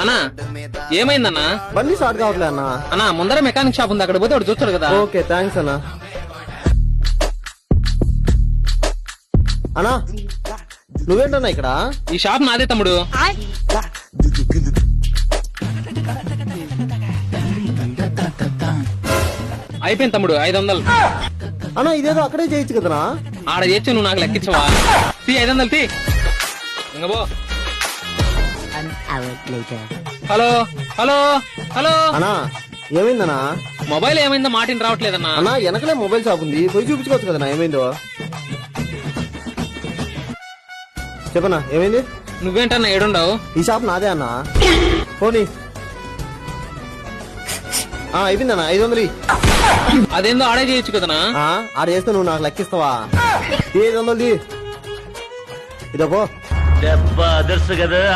అన్నా ఏమైందన్నా? బండి స్టార్ట్ కావట్లే అన్న. అన్నా ముందర మెకానిక్ షాప్ ఉంది అక్కడ పోతే వాడు చూస్తాడు కదా. ఓకే థ్యాంక్స్ అన్న. అన్నా నువ్వేంటన్నా ఇక్కడ? ఈ షాప్ నాదే తమ్ముడు. అయిపోయింది తమ్ముడు ఐదు వందలు అన్నా ఇదేదో అక్కడే చేయొచ్చు కదనా ఆడ చేసి నువ్వు నాకు లెక్కించవా? తీ ఐదు వందలు తీ. ఇంక పో. An hour later. Hello hello hello. అన్నా ఏమైందన్నా? మొబైల్ ఏమైందో మాటిని రావట్లేదన్నా. అన్నా వెనకలే మొబైల్ షాప్ ఉంది. పోయి చూపించుకోవచ్చు కదన్నా ఏమైందో? చెప్పనా ఏమైంది? నువ్వేంటన్నా ఏడుండవు? ఈ షాప్ నాదే అన్నా. పోనీ. ఆ, అయిపోయిందన్నా ఐదు వందలు ఇయ్యి. అదేందో ఆడే చేయొచ్చు కదనా ఆ, ఆడ చేస్తే నువ్వు నాకు లెక్కిస్తావా? ఐదు వందలు ఇదో పో. దెబ్బ అదర్సు కదా